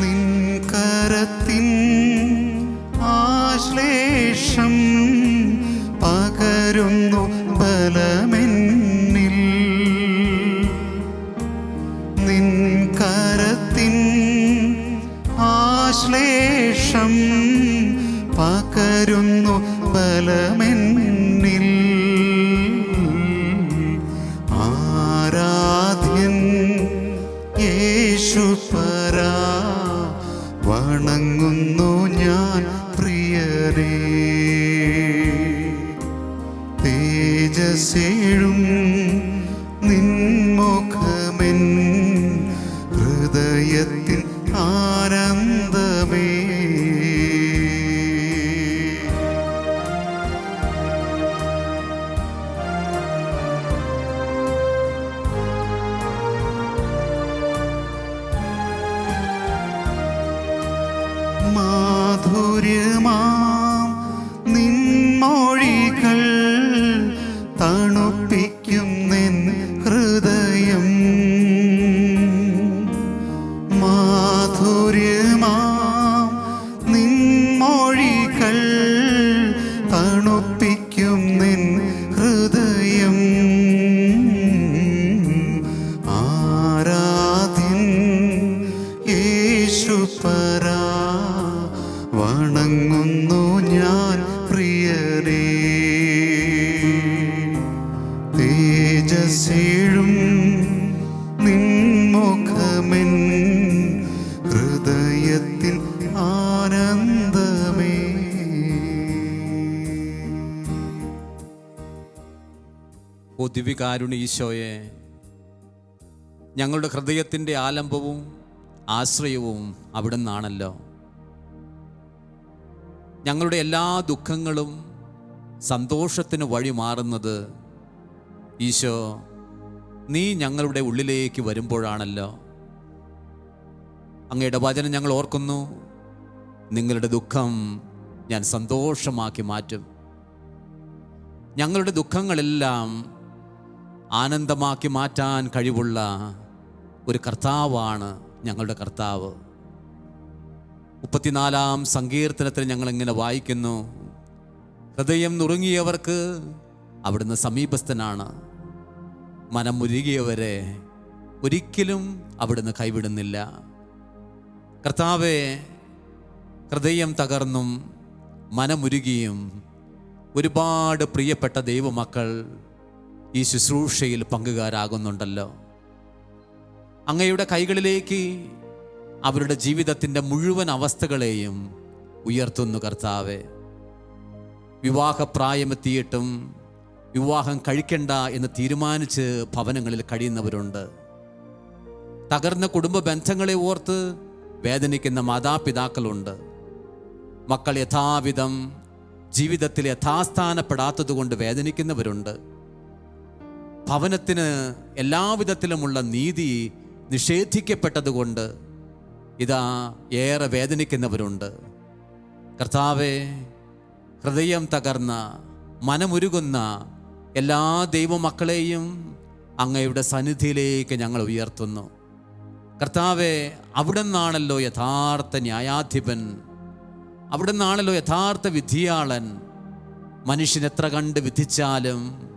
നിൻ കരത്തിൻ ആശ്ലേഷം ആനന്ദമേ തേജസേഴും നിൻമുഖമെൻ ഹൃദയത്തിൽ ആനന്ദമേ. ഓ ഈശോയെ ഞങ്ങളുടെ ഹൃദയത്തിന്റെ ആലംബവും ആശ്രയവും അവിടെ നിന്നാണല്ലോ ഞങ്ങളുടെ എല്ലാ ദുഃഖങ്ങളും സന്തോഷത്തിന് വഴി മാറുന്നത് ഈശോ നീ ഞങ്ങളുടെ ഉള്ളിലേക്ക് വരുമ്പോഴാണല്ലോ. അങ്ങയുടെ വചനം ഞങ്ങൾ ഓർക്കുന്നു. നിങ്ങളുടെ ദുഃഖം ഞാൻ സന്തോഷമാക്കി മാറ്റും. ഞങ്ങളുടെ ദുഃഖങ്ങളെല്ലാം ആനന്ദമാക്കി മാറ്റാൻ കഴിവുള്ള ഒരു കർത്താവാണ് ഞങ്ങളുടെ കർത്താവ്. മുപ്പത്തിനാലാം സങ്കീർത്തനത്തിൽ ഞങ്ങൾ ഇങ്ങനെ വായിക്കുന്നു. ഹൃദയം നുറുങ്ങിയവർക്ക് അവിടുന്ന് സമീപസ്ഥനാണ്. മനമുരുകിയവരെ ഒരിക്കലും അവിടുന്ന് കൈവിടുന്നില്ല. കർത്താവെ ഹൃദയം തകർന്നും മനമുരുകിയും ഒരുപാട് പ്രിയപ്പെട്ട ദൈവമക്കൾ ഈ ശുശ്രൂഷയിൽ പങ്കുകാരാകുന്നുണ്ടല്ലോ. അങ്ങയുടെ കൈകളിലേക്ക് അവരുടെ ജീവിതത്തിന്റെ മുഴുവൻ അവസ്ഥകളെയും ഉയർത്തുന്നു കർത്താവെ. വിവാഹപ്രായമെത്തിയിട്ടും വിവാഹം കഴിക്കണ്ട എന്ന് തീരുമാനിച്ച് ഭവനങ്ങളിൽ കഴിയുന്നവരുണ്ട്. തകർന്ന കുടുംബ ബന്ധങ്ങളെ ഓർത്ത് വേദനിക്കുന്ന മാതാപിതാക്കളുണ്ട്. മക്കൾ യഥാവിധം ജീവിതത്തിൽ യഥാസ്ഥാനപ്പെടാത്തത് കൊണ്ട് വേദനിക്കുന്നവരുണ്ട്. ഭവനത്തിന് എല്ലാവിധത്തിലുമുള്ള നീതി നിഷേധിക്കപ്പെട്ടതുകൊണ്ട് ഇതാ ഏറെ വേദനിക്കുന്നവരുണ്ട്. കർത്താവെ ഹൃദയം തകർന്ന മനമുരുകുന്ന എല്ലാ ദൈവമക്കളെയും അങ്ങയുടെ സന്നിധിയിലേക്ക് ഞങ്ങൾ ഉയർത്തുന്നു. കർത്താവെ അവിടെ നിന്നാണല്ലോ യഥാർത്ഥ ന്യായാധിപൻ? അവിടെ നിന്നാണല്ലോ യഥാർത്ഥ വിധിയാളൻ? മനുഷ്യൻ എത്ര കണ്ട് വിധിച്ചാലും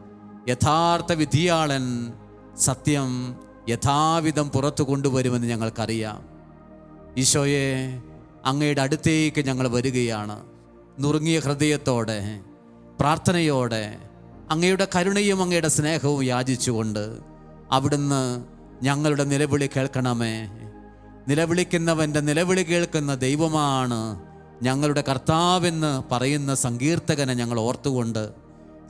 യഥാർത്ഥ വിധിയാളൻ സത്യം യഥാവിധം പുറത്തു കൊണ്ടുവരുമെന്ന് ഞങ്ങൾക്കറിയാം. ഈശോയെ അങ്ങയുടെ അടുത്തേക്ക് ഞങ്ങൾ വരികയാണ്. നുറുങ്ങിയ ഹൃദയത്തോടെ പ്രാർത്ഥനയോടെ അങ്ങയുടെ കരുണയും അങ്ങയുടെ സ്നേഹവും യാചിച്ചുകൊണ്ട് അവിടുന്ന് ഞങ്ങളുടെ നിലവിളി കേൾക്കണമേ. നിലവിളിക്കുന്നവന്റെ നിലവിളി കേൾക്കുന്ന ദൈവമാണ് ഞങ്ങളുടെ കർത്താവെന്ന് പറയുന്ന സങ്കീർത്തകനെ ഞങ്ങൾ ഓർത്തുകൊണ്ട്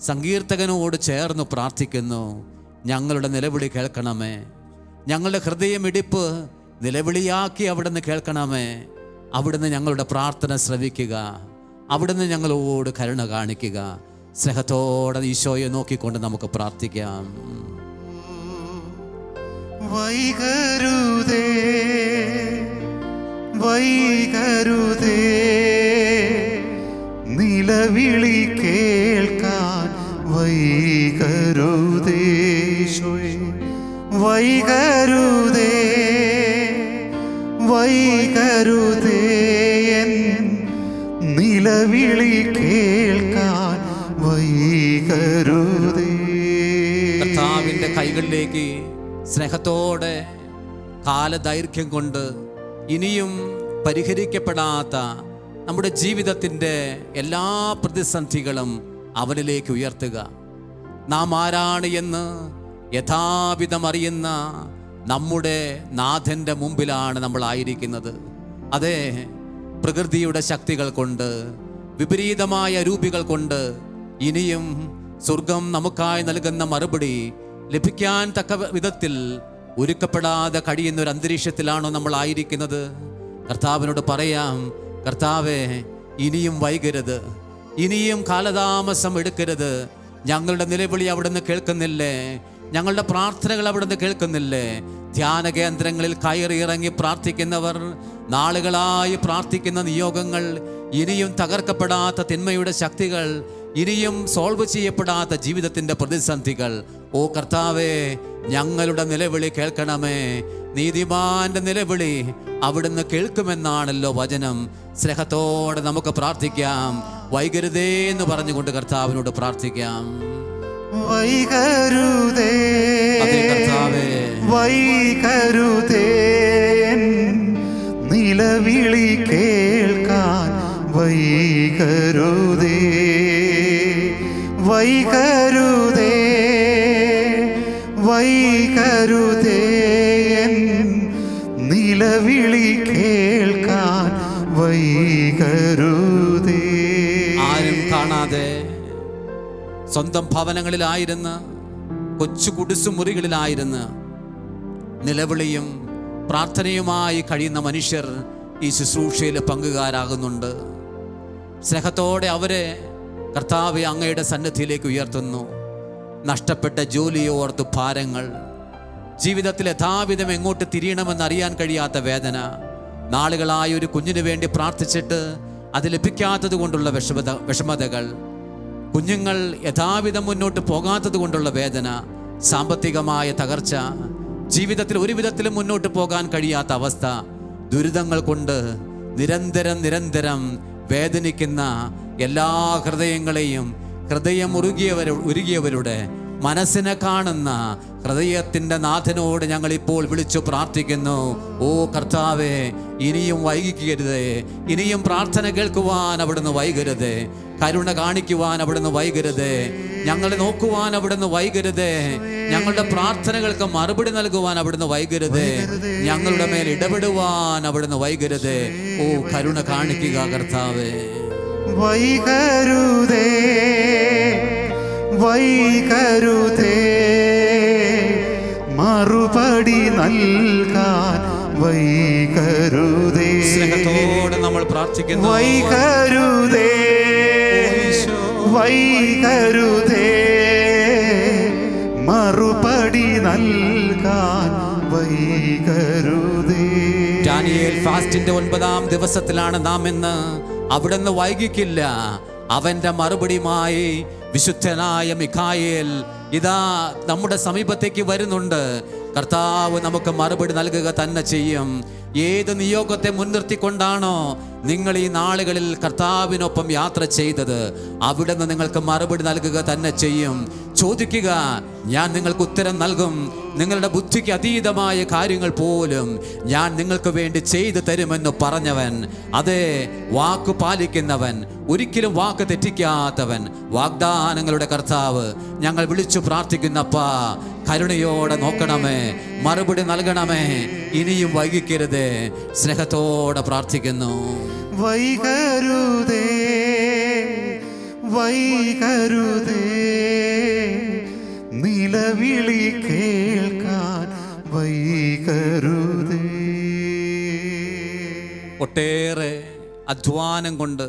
സങ്കീർത്തകനോട് ചേർന്ന് പ്രാർത്ഥിക്കുന്നു. ഞങ്ങളുടെ നിലവിളി കേൾക്കണമേ. ഞങ്ങളുടെ ഹൃദയമിടിപ്പ് നിലവിളിയാക്കി അവിടുന്ന് കേൾക്കണമേ. അവിടുന്ന് ഞങ്ങളുടെ പ്രാർത്ഥന ശ്രവിക്കുക. അവിടുന്ന് ഞങ്ങളോട് കരുണ കാണിക്കുക. സ്നേഹത്തോടെ ഈശോയെ നോക്കിക്കൊണ്ട് നമുക്ക് പ്രാർത്ഥിക്കാം വൈകരുതേ വൈകരുതേ നിലവിളി കേൾക്കാൻ വൈകരുതേ. വൈകരുതേ വൈകരുതേ നിലവിളി കേൾക്കാൻ കർത്താവിന്റെ കൈകളിലേക്ക് സ്നേഹത്തോടെ കാലദൈർഘ്യം കൊണ്ട് ഇനിയും പരിഹരിക്കപ്പെടാത്ത നമ്മുടെ ജീവിതത്തിന്റെ എല്ലാ പ്രതിസന്ധികളും അവനിലേക്ക് ഉയർത്തുക. നാം ആരാണ് എന്ന് യഥാവിധം അറിയുന്ന നമ്മുടെ നാഥന്റെ മുമ്പിലാണ് നമ്മൾ ആയിരിക്കുന്നത്. അതെ പ്രകൃതിയുടെ ശക്തികൾ കൊണ്ട് വിപരീതമായ രൂപികൾ കൊണ്ട് ഇനിയും സ്വർഗം നമുക്കായി നൽകുന്ന മറുപടി ലഭിക്കാൻ തക്ക വിധത്തിൽ ഒരുക്കപ്പെടാതെ കഴിയുന്ന ഒരു അന്തരീക്ഷത്തിലാണോ നമ്മൾ ആയിരിക്കുന്നത്? കർത്താവിനോട് പറയാം കർത്താവെ ഇനിയും വൈകരുത്. ഇനിയും കാലതാമസം എടുക്കരുത്. ഞങ്ങളുടെ നിലവിളി അവിടുന്ന് കേൾക്കുന്നില്ലേ? ഞങ്ങളുടെ പ്രാർത്ഥനകൾ അവിടുന്ന് കേൾക്കുന്നില്ലേ? ധ്യാന കേന്ദ്രങ്ങളിൽ കയറി ഇറങ്ങി പ്രാർത്ഥിക്കുന്നവർ നാളുകളായി പ്രാർത്ഥിക്കുന്ന നിയോഗങ്ങൾ ഇനിയും തകർക്കപ്പെടാത്ത തിന്മയുടെ ശക്തികൾ ഇനിയും സോൾവ് ചെയ്യപ്പെടാത്ത ജീവിതത്തിന്റെ പ്രതിസന്ധികൾ. ഓ കർത്താവേ ഞങ്ങളുടെ നിലവിളി കേൾക്കണമേ. നീതിമാന്റെ നിലവിളി അവിടുന്ന് കേൾക്കുമെന്നാണല്ലോ വചനം. സ്നേഹത്തോടെ നമുക്ക് പ്രാർത്ഥിക്കാം. വൈകരുതേ എന്ന് പറഞ്ഞുകൊണ്ട് കർത്താവിനോട് പ്രാർത്ഥിക്കാം. വൈകരുതേ. വൈകരുതേ നിലവിളി കേൾക്കാൻ വൈകരുതേ. വൈകരുതേ വൈകരുതേ നിലവിളി കേൾക്കാൻ വൈകരുതേ. ആരും കാണാതെ സ്വന്തം ഭവനങ്ങളിലായിരുന്ന കൊച്ചു കുടിസു മുറികളിലായിരുന്ന നിലവിളിയും പ്രാർത്ഥനയുമായി കഴിയുന്ന മനുഷ്യർ ഈ ശുശ്രൂഷയിൽ പങ്കുകാരാകുന്നുണ്ട്. സ്നേഹത്തോടെ അവരെ കർത്താവെ അങ്ങയുടെ സന്നദ്ധിയിലേക്ക് ഉയർത്തുന്നു. നഷ്ടപ്പെട്ട ജോലിയോ ഓർത്ത് ഭാരങ്ങൾ. ജീവിതത്തിൽ യഥാവിധം എങ്ങോട്ട് തിരിയണമെന്ന് അറിയാൻ കഴിയാത്ത വേദന. നാളുകളായി ഒരു കുഞ്ഞിനു വേണ്ടി പ്രാർത്ഥിച്ചിട്ട് അത് ലഭിക്കാത്തത് കൊണ്ടുള്ള വിഷമത വിഷമതകൾ. കുഞ്ഞുങ്ങൾ യഥാവിധം മുന്നോട്ട് പോകാത്തത് കൊണ്ടുള്ള വേദന. സാമ്പത്തികമായ തകർച്ച. ജീവിതത്തിൽ ഒരു വിധത്തിലും മുന്നോട്ട് പോകാൻ കഴിയാത്ത അവസ്ഥ. ദുരിതങ്ങൾ കൊണ്ട് നിരന്തരം നിരന്തരം വേദനിക്കുന്ന എല്ലാ ഹൃദയങ്ങളെയും ഹൃദയം ഉരുകിയവർ ഉരുകിയവരുടെ മനസ്സിനെ കാണുന്ന ഹൃദയത്തിന്റെ നാഥനോട് ഞങ്ങൾ ഇപ്പോൾ വിളിച്ചു പ്രാർത്ഥിക്കുന്നു. ഓ കർത്താവേ ഇനിയും വൈകിക്കരുതേ. ഇനിയും പ്രാർത്ഥന കേൾക്കുവാൻ അവിടുന്ന് വൈകരുതേ. കരുണ കാണിക്കുവാൻ അവിടുന്ന് വൈകരുതേ. ഞങ്ങളെ നോക്കുവാൻ അവിടുന്ന് വൈകരുതേ. ഞങ്ങളുടെ പ്രാർത്ഥനകൾക്ക് മറുപടി നൽകുവാൻ അവിടുന്ന് വൈകരുതേ. ഞങ്ങളുടെ മേൽ ഇടപെടുവാൻ അവിടുന്ന് വൈകരുതേ. ഓ കരുണ കാണിക്കുക കർത്താവേ. വൈകരുതേ. വൈകരുതേ. മറുപടി നൽകാൻ വൈകരുതേ. സ്നേഹത്തോടെ നമ്മൾ പ്രാർത്ഥിക്കുന്നു. വൈകരുതേ. വൈകരുതേ. മറുപടി നൽകാൻ വൈകരുതേ. ഡാനിയേൽ ഫാസ്റ്റിന്റെ ഒൻപതാം ദിവസത്തിലാണ് നാം ഇന്ന് അവിടുന്ന് വൈകിക്കില്ല. അവന്റെ മറുപടിയുമായി വിശുദ്ധനായ മിഖായേൽ ഇതാ നമ്മുടെ സമീപത്തേക്ക് വരുന്നുണ്ട്. കർത്താവ് നമുക്ക് മറുപടി നൽകുക തന്നെ ചെയ്യും. ഏത് നിയോഗത്തെ മുൻനിർത്തിക്കൊണ്ടാണോ നിങ്ങൾ ഈ നാളുകളിൽ കർത്താവിനൊപ്പം യാത്ര ചെയ്തത്? അവിടുന്ന് നിങ്ങൾക്ക് മറുപടി നൽകുക തന്നെ ചെയ്യും. ചോദിക്കുക ഞാൻ നിങ്ങൾക്ക് ഉത്തരം നൽകും. നിങ്ങളുടെ ബുദ്ധിക്ക് അതീതമായ കാര്യങ്ങൾ പോലും ഞാൻ നിങ്ങൾക്ക് വേണ്ടി ചെയ്തു തരുമെന്ന് പറഞ്ഞവൻ അതെ വാക്ക് പാലിക്കുന്നവൻ ഒരിക്കലും വാക്ക് തെറ്റിക്കാത്തവൻ വാഗ്ദാനങ്ങളുടെ കർത്താവ് ഞങ്ങൾ വിളിച്ചു പ്രാർത്ഥിക്കുന്നപ്പാ കരുണയോടെ നോക്കണമേ മറുപടി നൽകണമേ ഇനിയും വൈകിക്കരുത് സ്നേഹത്തോടെ പ്രാർത്ഥിക്കുന്നു. വൈകരുതേ വൈകരുതേ. നിലവിളി കേൾക്കാൻ വൈകരുതേ. ഒട്ടേറെ അധ്വാനം കൊണ്ട്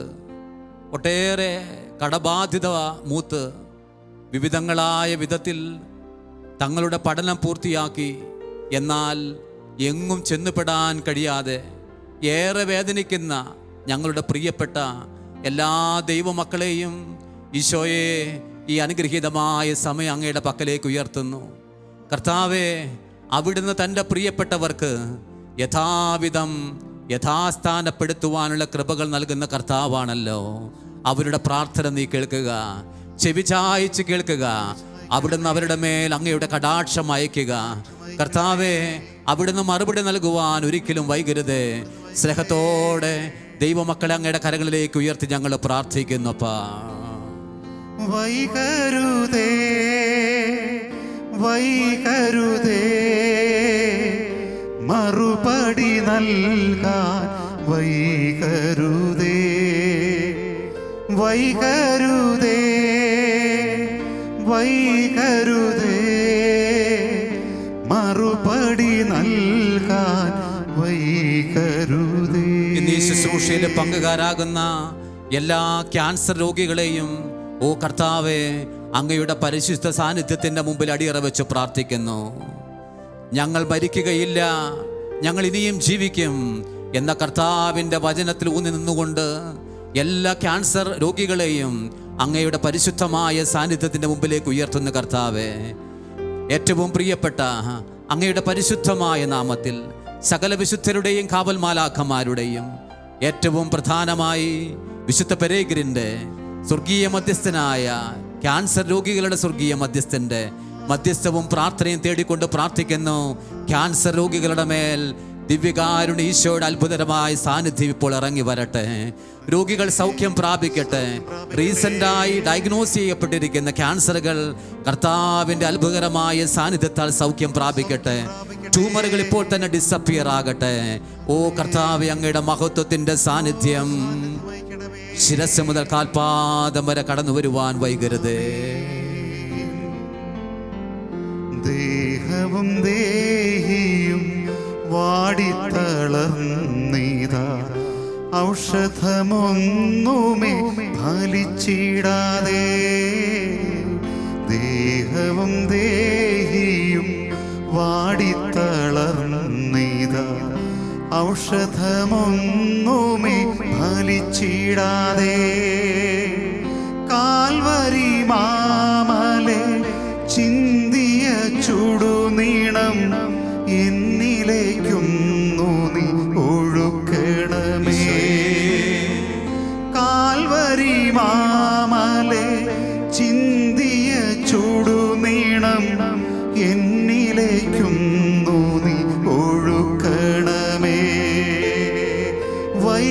ഒട്ടേറെ കടബാധ്യത മൂത്ത് വിവിധങ്ങളായ വിധത്തിൽ തങ്ങളുടെ പഠനം പൂർത്തിയാക്കി എന്നാൽ എങ്ങും ചെന്നുപെടാൻ കഴിയാതെ ഏറെ വേദനിക്കുന്ന ഞങ്ങളുടെ പ്രിയപ്പെട്ട എല്ലാ ദൈവമക്കളെയും ഈശോയെ ഈ അനുഗ്രഹീതമായ സമയം അങ്ങയുടെ പക്കലേക്ക് ഉയർത്തുന്നു. കർത്താവെ അവിടുന്ന് തന്റെ പ്രിയപ്പെട്ടവർക്ക് യഥാവിധം യഥാസ്ഥാനപ്പെടുത്തുവാനുള്ള കൃപകൾ നൽകുന്ന കർത്താവാണല്ലോ. അവരുടെ പ്രാർത്ഥന നീ കേൾക്കുക ചെവി ചായച്ച് കേൾക്കുക അവിടുന്ന് അവരുടെ മേൽ അങ്ങയുടെ കടാക്ഷം അയക്കുക. കർത്താവെ അവിടുന്ന് മറുപടി നൽകുവാൻ ഒരിക്കലും വൈകരുത്. സ്നേഹത്തോടെ ദൈവമക്കളെ അങ്ങയുടെ കരകളിലേക്ക് ഉയർത്തി ഞങ്ങൾ പ്രാർത്ഥിക്കുന്നപ്പാ വൈകരുതേ വൈകരുതേ മറുപടി നൽകാൻ വൈകരുതേ വൈകരുതേ വൈകരുതേ മറുപടി നൽകാൻ വൈകരുതേ. ഇന്ന് ഈ ശുശ്രൂഷയിൽ പങ്കുകാരാകുന്ന എല്ലാ ക്യാൻസർ രോഗികളെയും ഓ കർത്താവേ അങ്ങയുടെ പരിശുദ്ധ സാന്നിധ്യത്തിന്റെ മുമ്പിൽ അടിയറ വെച്ച് പ്രാർത്ഥിക്കുന്നു. ഞങ്ങൾ ഭരിക്കുകയില്ല ഞങ്ങൾ ഇനിയും ജീവിക്കും എന്ന കർത്താവിന്റെ വചനത്തിൽ ഊന്നി നിന്നുകൊണ്ട് എല്ലാ ക്യാൻസർ രോഗികളെയും അങ്ങയുടെ പരിശുദ്ധമായ സാന്നിധ്യത്തിന്റെ മുമ്പിലേക്ക് ഉയർത്തുന്ന കർത്താവെ. ഏറ്റവും പ്രിയപ്പെട്ട അങ്ങയുടെ പരിശുദ്ധമായ നാമത്തിൽ സകല വിശുദ്ധരുടെയും കാവൽമാലാഖമാരുടെയും ഏറ്റവും പ്രധാനമായി വിശുദ്ധ പെരേഗരിന്റെ സ്വർഗീയ മധ്യസ്ഥനായ ക്യാൻസർ രോഗികളുടെ സ്വർഗീയ മധ്യസ്ഥന്റെ മധ്യസ്ഥവും പ്രാർത്ഥനയും തേടിക്കൊണ്ട് പ്രാർത്ഥിക്കുന്നു. ക്യാൻസർ രോഗികളുടെ മേൽ ദിവ്യകാരുണ ഈശോയുടെ അത്ഭുതകരമായ സാന്നിധ്യം ഇപ്പോൾ ഇറങ്ങി വരട്ടെ. രോഗികൾ സൗഖ്യം പ്രാപിക്കട്ടെ. റീസെന്റായി ഡയഗ്നോസ് ചെയ്യപ്പെട്ടിരിക്കുന്ന ക്യാൻസറുകൾ കർത്താവിന്റെ അത്ഭുതകരമായ സാന്നിധ്യത്താൽ സൗഖ്യം പ്രാപിക്കട്ടെ. ട്യൂമറുകൾ ഇപ്പോൾ തന്നെ ഡിസപ്പിയർ ആകട്ടെ. ഓ കർത്താവ് അങ്ങയുടെ മഹത്വത്തിന്റെ സാന്നിധ്യം. ശിരസ് മുതൽ കാൽപാദം വരെ കടന്നു വരുവാൻ വൈകരുത്. ദേഹവും ദേഹിയും വാടിത്തളർന്നീതാ. ഔഷധമൊന്നുമേ ഫലിച്ചിടാതെ. ദേഹവും ദേഹിയും വാടിത്തളർന്നീതാ. ഔഷധമൊന്നുമേ ഫലിച്ചിടാതെ കാൽവരി മാമലെ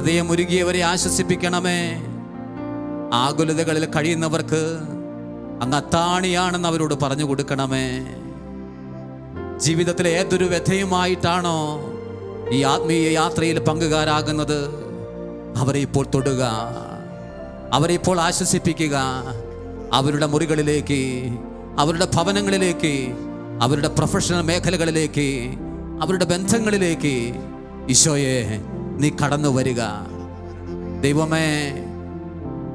ഹൃദയമുരുകിയവരെ ആശ്വസിപ്പിക്കണമേ. ആകുലതകളിൽ കഴിയുന്നവർക്ക് അങ്ങ് അത്താണിയാണെന്ന് അവരോട് പറഞ്ഞു കൊടുക്കണമേ. ജീവിതത്തിലെ ഏതൊരു വ്യഥയുമായിട്ടാണോ ഈ ആത്മീയ യാത്രയിൽ പങ്കുകാരാകുന്നത്. അവരെ ഇപ്പോൾ തൊടുക അവരെ ഇപ്പോൾ ആശ്വസിപ്പിക്കുക അവരുടെ മുറികളിലേക്ക് അവരുടെ ഭവനങ്ങളിലേക്ക് അവരുടെ പ്രൊഫഷണൽ മേഖലകളിലേക്ക് അവരുടെ ബന്ധങ്ങളിലേക്ക്. ഈശോയെ നീ കടന്നു വരിക. ദൈവമേ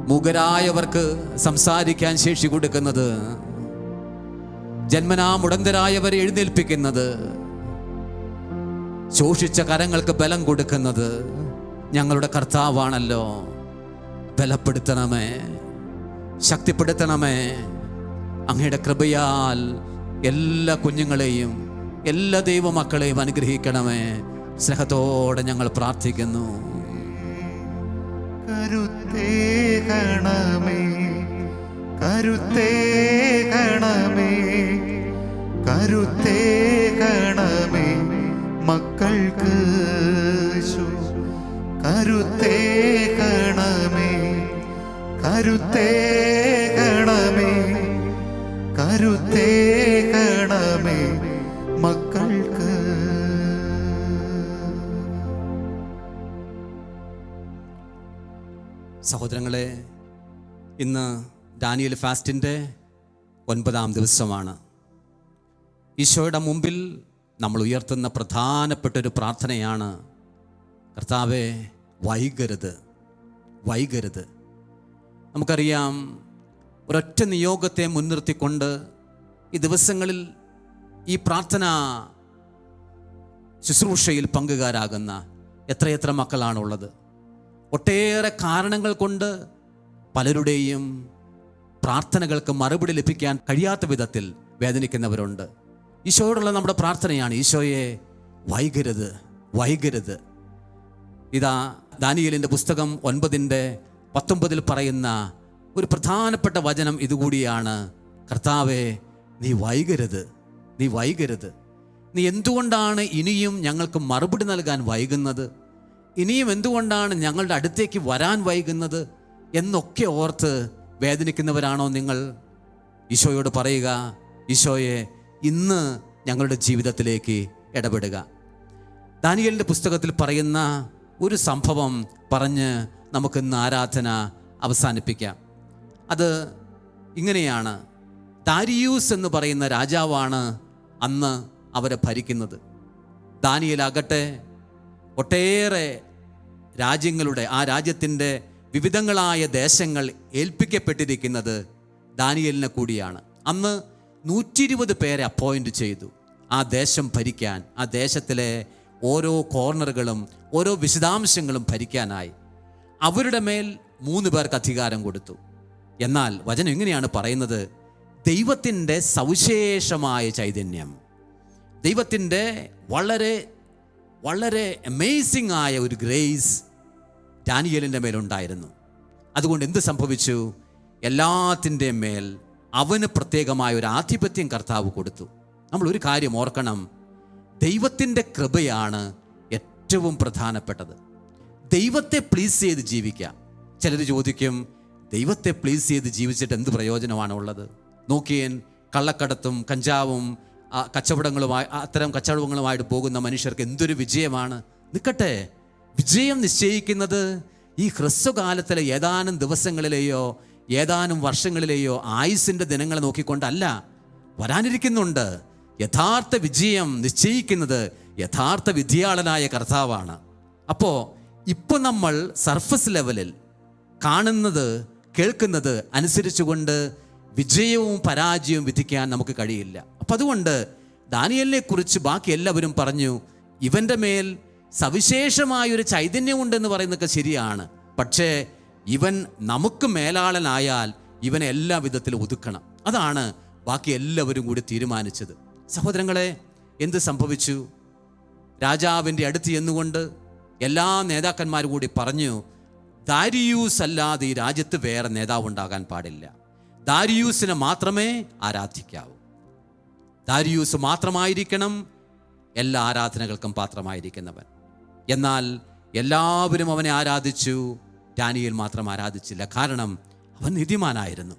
മുഖരായവർക്ക് സംസാരിക്കാൻ ശേഷി കൊടുക്കുന്നത് ജന്മനാ മുടന്തരായവരെ എഴുന്നേൽപ്പിക്കുന്നത് ശോഷിച്ച കരങ്ങൾക്ക് ബലം കൊടുക്കുന്നത് ഞങ്ങളുടെ കർത്താവാണല്ലോ. ബലപ്പെടുത്തണമേ ശക്തിപ്പെടുത്തണമേ. അങ്ങയുടെ കൃപയാൽ എല്ലാ കുഞ്ഞുങ്ങളെയും എല്ലാ ദൈവമക്കളെയും അനുഗ്രഹിക്കണമേ. സ്നേഹത്തോടെ ഞങ്ങൾ പ്രാർത്ഥിക്കുന്നു. കരുത്തേകണമേ കരുത്തേകണമേ കരുത്തേകണമേ മക്കൾക്ക് കരുത്തേ കണമേ കരുത്തേകണമേ സഹോദരങ്ങളെ ഇന്ന് ഡാനിയൽ ഫാസ്റ്റിന്റെ ഒൻപതാം ദിവസമാണ്. ഈശോയുടെ മുമ്പിൽ നമ്മൾ ഉയർത്തുന്ന പ്രധാനപ്പെട്ട ഒരു പ്രാർത്ഥനയാണ് കർത്താവെ വൈകരുത് വൈകരുത്. നമുക്കറിയാം ഒരൊറ്റ നിയോഗത്തെ മുൻനിർത്തിക്കൊണ്ട് ഈ ദിവസങ്ങളിൽ ഈ പ്രാർത്ഥന ശുശ്രൂഷയിൽ പങ്കുകാരാകുന്ന എത്രയെത്ര മക്കളാണുള്ളത്. ഒട്ടേറെ കാരണങ്ങൾ കൊണ്ട് പലരുടെയും പ്രാർത്ഥനകൾക്ക് മറുപടി ലഭിക്കാൻ കഴിയാത്ത വിധത്തിൽ വേദനിക്കുന്നവരുണ്ട്. ഈശോയോടുള്ള നമ്മുടെ പ്രാർത്ഥനയാണ് ഈശോയെ വൈകരുത് വൈകരുത്. ഇതാ ദാനിയലിന്റെ പുസ്തകം ഒൻപതിന്റെ പത്തൊമ്പതിൽ പറയുന്ന ഒരു പ്രധാനപ്പെട്ട വചനം ഇതുകൂടിയാണ് കർത്താവെ നീ വൈകരുത് നീ വൈകരുത്. നീ എന്തുകൊണ്ടാണ് ഇനിയും ഞങ്ങൾക്ക് മറുപടി നൽകാൻ വൈകുന്നത്? ഇനിയും എന്തുകൊണ്ടാണ് ഞങ്ങളുടെ അടുത്തേക്ക് വരാൻ വൈകുന്നത് എന്നൊക്കെ ഓർത്ത് വേദനിക്കുന്നവരാണോ നിങ്ങൾ? ഈശോയോട് പറയുക ഈശോയെ ഇന്ന് ഞങ്ങളുടെ ജീവിതത്തിലേക്ക് ഇടപെടുക. ദാനിയലിന്റെ പുസ്തകത്തിൽ പറയുന്ന ഒരു സംഭവം പറഞ്ഞ് നമുക്കിന്ന് ആരാധന അവസാനിപ്പിക്കാം. അത് ഇങ്ങനെയാണ്. ദാരിയൂസ് എന്ന് പറയുന്ന രാജാവാണ് അന്ന് അവരെ ഭരിക്കുന്നത്. ദാനിയലാകട്ടെ ഒട്ടേറെ രാജ്യങ്ങളുടെ ആ രാജ്യത്തിന്റെ വിവിധങ്ങളായ ദേശങ്ങൾ ഏൽപ്പിക്കപ്പെട്ടിരിക്കുന്നത് ദാനിയലിനെ കൂടിയാണ്. അന്ന് നൂറ്റി ഇരുപത് പേരെ അപ്പോയിന്റ് ചെയ്തു. ആ ദേശം ഭരിക്കാൻ ആ ദേശത്തിലെ ഓരോ കോർണറുകളും ഓരോ വിശദാംശങ്ങളും ഭരിക്കാനായി അവരുടെ മേൽ മൂന്ന് പേർക്ക് അധികാരം കൊടുത്തു. എന്നാൽ വചനം എങ്ങനെയാണ് പറയുന്നത് ദൈവത്തിന്റെ സവിശേഷമായ ചൈതന്യം. ദൈവത്തിന്റെ വളരെ വളരെ അമേസിംഗ് ആയ ഒരു ഗ്രേസ് ഡാനിയലിന്റെ മേലുണ്ടായിരുന്നു അതുകൊണ്ട് എന്ത് സംഭവിച്ചു? എല്ലാത്തിന്റെ മേൽ അവന് പ്രത്യേകമായ ഒരു ആധിപത്യം കർത്താവ് കൊടുത്തു. നമ്മൾ ഒരു കാര്യം ഓർക്കണം. ദൈവത്തിന്റെ കൃപയാണ് ഏറ്റവും പ്രധാനപ്പെട്ടത്. ദൈവത്തെ പ്ലീസ് ചെയ്ത് ജീവിക്കാം ചിലർ ചോദിക്കും ദൈവത്തെ പ്ലീസ് ചെയ്ത് ജീവിച്ചിട്ട് എന്ത് പ്രയോജനമാണ് ഉള്ളത്? നോക്കിയേൻ കള്ളക്കടത്തും കഞ്ചാവും കച്ചവടങ്ങളുമായി അത്തരം കച്ചവടങ്ങളുമായിട്ട് പോകുന്ന മനുഷ്യർക്ക് എന്തൊരു വിജയമാണ്? നിൽക്കട്ടെ. വിജയം നിശ്ചയിക്കുന്നത് ഈ ഹ്രസ്വകാലത്തിലെ ഏതാനും ദിവസങ്ങളിലെയോ ഏതാനും വർഷങ്ങളിലെയോ ആയുസിന്റെ ദിനങ്ങളെ നോക്കിക്കൊണ്ടല്ല വരാനിരിക്കുന്നുണ്ട്. യഥാർത്ഥ വിജയം നിശ്ചയിക്കുന്നത് യഥാർത്ഥ വിധിയാളനായ കർത്താവാണ്. അപ്പോൾ ഇപ്പോൾ നമ്മൾ സർഫസ് ലെവലിൽ കാണുന്നത് കേൾക്കുന്നത് അനുസരിച്ചുകൊണ്ട് വിജയവും പരാജയവും വിധിക്കാൻ നമുക്ക് കഴിയില്ല. അപ്പം അതുകൊണ്ട് ദാനിയലിനെ കുറിച്ച് ബാക്കി എല്ലാവരും പറഞ്ഞു ഇവന്റെ മേൽ സവിശേഷമായൊരു ചൈതന്യമുണ്ടെന്ന് പറയുന്നതൊക്കെ ശരിയാണ്. പക്ഷേ ഇവൻ നമുക്ക് മേലാളനായാൽ ഇവനെ എല്ലാ വിധത്തിലും ഒതുക്കണം. അതാണ് ബാക്കി എല്ലാവരും കൂടി തീരുമാനിച്ചത്. സഹോദരങ്ങളെ എന്ത് സംഭവിച്ചു? രാജാവിന്റെ അടുത്ത് എന്നുകൊണ്ട് എല്ലാ നേതാക്കന്മാരും കൂടി പറഞ്ഞു ദാരിയൂസ് അല്ലാതെ ഈ രാജ്യത്ത് വേറെ നേതാവ് ഉണ്ടാകാൻ പാടില്ല. ദാരിയൂസിനെ മാത്രമേ ആരാധിക്കാവൂ. ദാരിയൂസ് മാത്രമായിരിക്കണം എല്ലാ ആരാധനകൾക്കും പാത്രമായിരിക്കുന്നവൻ. എന്നാൽ എല്ലാവരും അവനെ ആരാധിച്ചു. ഡാനിയൽ മാത്രം ആരാധിച്ചില്ല. കാരണം അവൻ നിധിമാനായിരുന്നു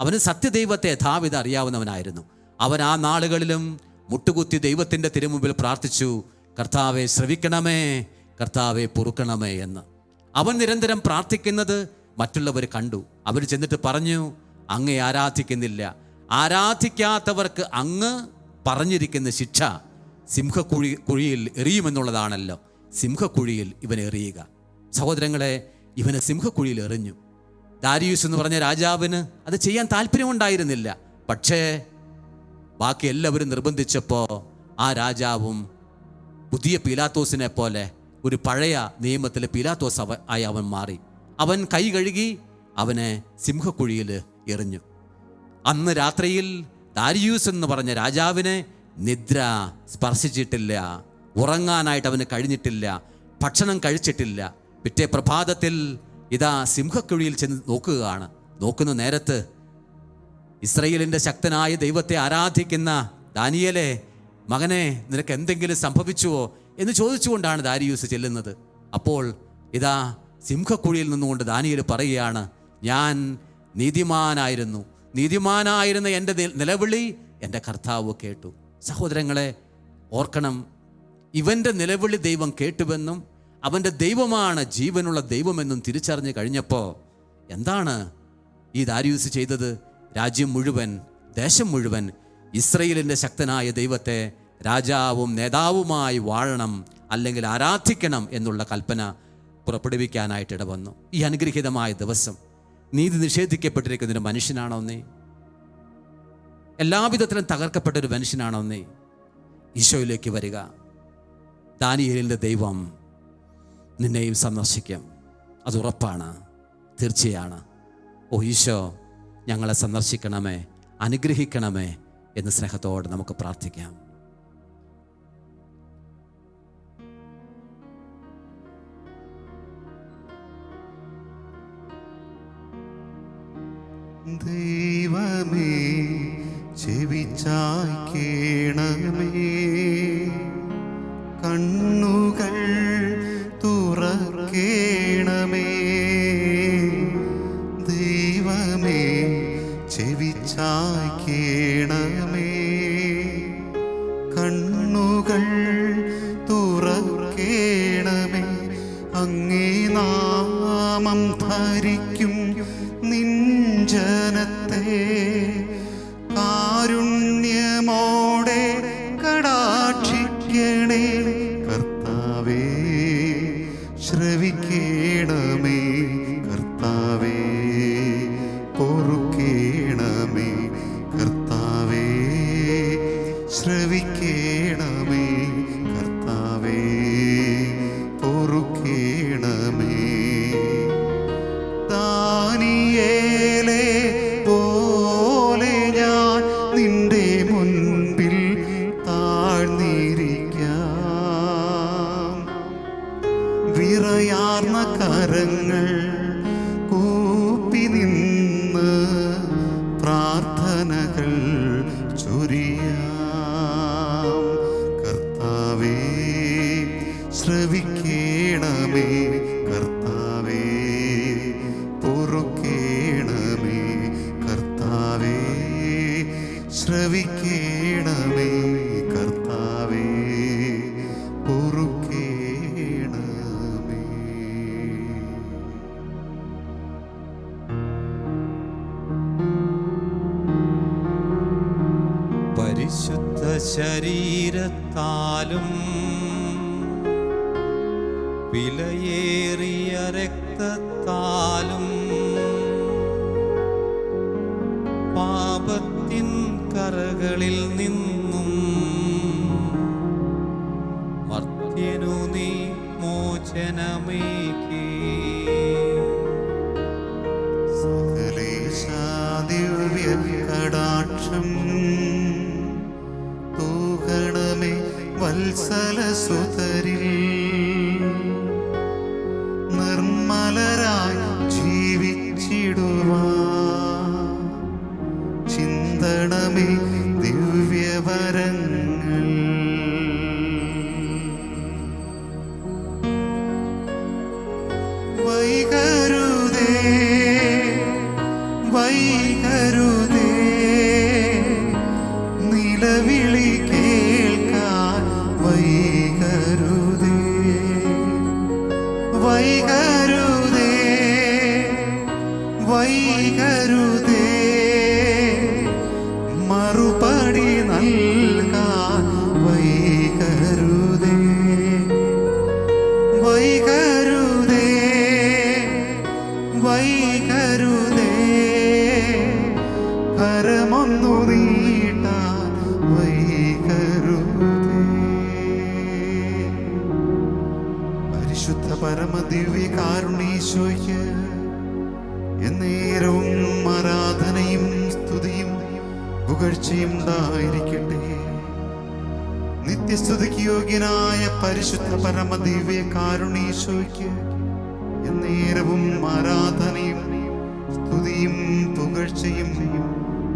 അവന് സത്യദൈവത്തെ യഥാവിധ അറിയാവുന്നവനായിരുന്നു. അവൻ ആ നാളുകളിലും മുട്ടുകുത്തി ദൈവത്തിന്റെ തിരുമുമ്പിൽ പ്രാർത്ഥിച്ചു കർത്താവെ ശ്രവിക്കണമേ കർത്താവെ പൊറുക്കണമേ എന്ന്. അവൻ നിരന്തരം പ്രാർത്ഥിക്കുന്നത് മറ്റുള്ളവർ കണ്ടു. അവർ ചെന്നിട്ട് പറഞ്ഞു അങ്ങേ ആരാധിക്കുന്നില്ല. ആരാധിക്കാത്തവർക്ക് അങ്ങ് പറഞ്ഞിരിക്കുന്ന ശിക്ഷ സിംഹക്കുഴി കുഴിയിൽ എറിയുമെന്നുള്ളതാണല്ലോ. സിംഹക്കുഴിയിൽ ഇവൻ എറിയുക. സഹോദരങ്ങളെ ഇവന് സിംഹക്കുഴിയിൽ എറിഞ്ഞു. ദാരിയൂസ് എന്ന് പറഞ്ഞ രാജാവിന് അത് ചെയ്യാൻ താല്പര്യമുണ്ടായിരുന്നില്ല. പക്ഷേ ബാക്കി എല്ലാവരും നിർബന്ധിച്ചപ്പോൾ ആ രാജാവും പുതിയ പീലാത്തോസിനെ പോലെ ഒരു പഴയ നിയമത്തിലെ പീലാത്തോസ് അവ ആയി അവൻ മാറി. അവൻ കൈ കഴുകി അവനെ സിംഹക്കുഴിയിൽ എറിഞ്ഞു. അന്ന് രാത്രിയിൽ ദാരിയൂസ് എന്ന് പറഞ്ഞ രാജാവിനെ നിദ്ര സ്പർശിച്ചിട്ടില്ല. ഉറങ്ങാനായിട്ട് അവന് കഴിഞ്ഞിട്ടില്ല ഭക്ഷണം കഴിച്ചിട്ടില്ല. പിറ്റേ പ്രഭാതത്തിൽ ഇതാ സിംഹക്കുഴിയിൽ ചെന്ന് നോക്കുകയാണ്. നോക്കുന്ന നേരത്ത് ഇസ്രയേലിന്റെ ശക്തനായ ദൈവത്തെ ആരാധിക്കുന്ന ദാനിയലെ മകനെ നിനക്ക് എന്തെങ്കിലും സംഭവിച്ചുവോ എന്ന് ചോദിച്ചുകൊണ്ടാണ് ദാരിയൂസ് ചെല്ലുന്നത്. അപ്പോൾ ഇതാ സിംഹക്കുഴിയിൽ നിന്നുകൊണ്ട് ദാനിയൽ പറയുകയാണ് ഞാൻ നീതിമാനായിരുന്നു. നീതിമാനായിരുന്ന എന്റെ നിലവിളി എന്റെ കർത്താവ് കേട്ടു. സഹോദരങ്ങളെ ഓർക്കണം ഇവന്റെ നിലവിളി ദൈവം കേട്ടുവെന്നും അവന്റെ ദൈവമാണ് ജീവനുള്ള ദൈവമെന്നും തിരിച്ചറിഞ്ഞു കഴിഞ്ഞപ്പോൾ എന്താണ് ഈ ദാരിയൂസ് ചെയ്തത്? രാജ്യം മുഴുവൻ ദേശം മുഴുവൻ ഇസ്രയേലിന്റെ ശക്തനായ ദൈവത്തെ രാജാവും നേതാവുമായി വാഴണം അല്ലെങ്കിൽ ആരാധിക്കണം എന്നുള്ള കൽപ്പന പുറപ്പെടുവിക്കാനായിട്ട് ഇടവന്നു. ഈ അനുഗ്രഹീതമായ ദിവസം നീതി നിഷേധിക്കപ്പെട്ടിരിക്കുന്നൊരു മനുഷ്യനാണോ നീ എല്ലാവിധത്തിലും തകർക്കപ്പെട്ട ഒരു മനുഷ്യനാണോ നീ ഈശോയിലേക്ക് വരിക. ദാനിയേലിന്റെ ദൈവം നിന്നെയും സന്ദർശിക്കും. അത് ഉറപ്പാണ്. തീർച്ചയാണ്. ഓ ഈശോ ഞങ്ങളെ സന്ദർശിക്കണമേ അനുഗ്രഹിക്കണമേ എന്ന് സ്നേഹത്തോടെ നമുക്ക് പ്രാർത്ഥിക്കാം. ദൈവമേ ചെവിച്ചായ്ക്കേണമേ കണ്ണുകൾ ശരീരത്താലും വിലയേറിയ രക്തത്താലും പരിശുദ്ധ പരമദിവ്യ കാരുണീശോയ്ക്ക് എന്നേരവും ആരാധനയും സ്തുതിയും ഉണ്ടായിരിക്കട്ടെ. യോഗ്യനായ പരിശുദ്ധ പരമദിവ്യ കാരുണീശോയ്ക്ക് എന്നേരവും ആരാധനയും സ്തുതിയും പുകഴ്ചയും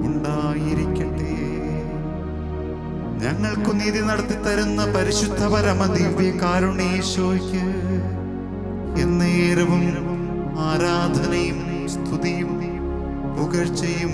ഉണ്ടായിരിക്കട്ടെ. ഞങ്ങൾക്കു നീതി നടത്തി തരുന്ന പരിശുദ്ധ പരമദിവ്യ കാരുണീശോയ്ക്ക് എന്നേരവും ആരാധനയും സ്തുതിയും പുകഴ്ചയും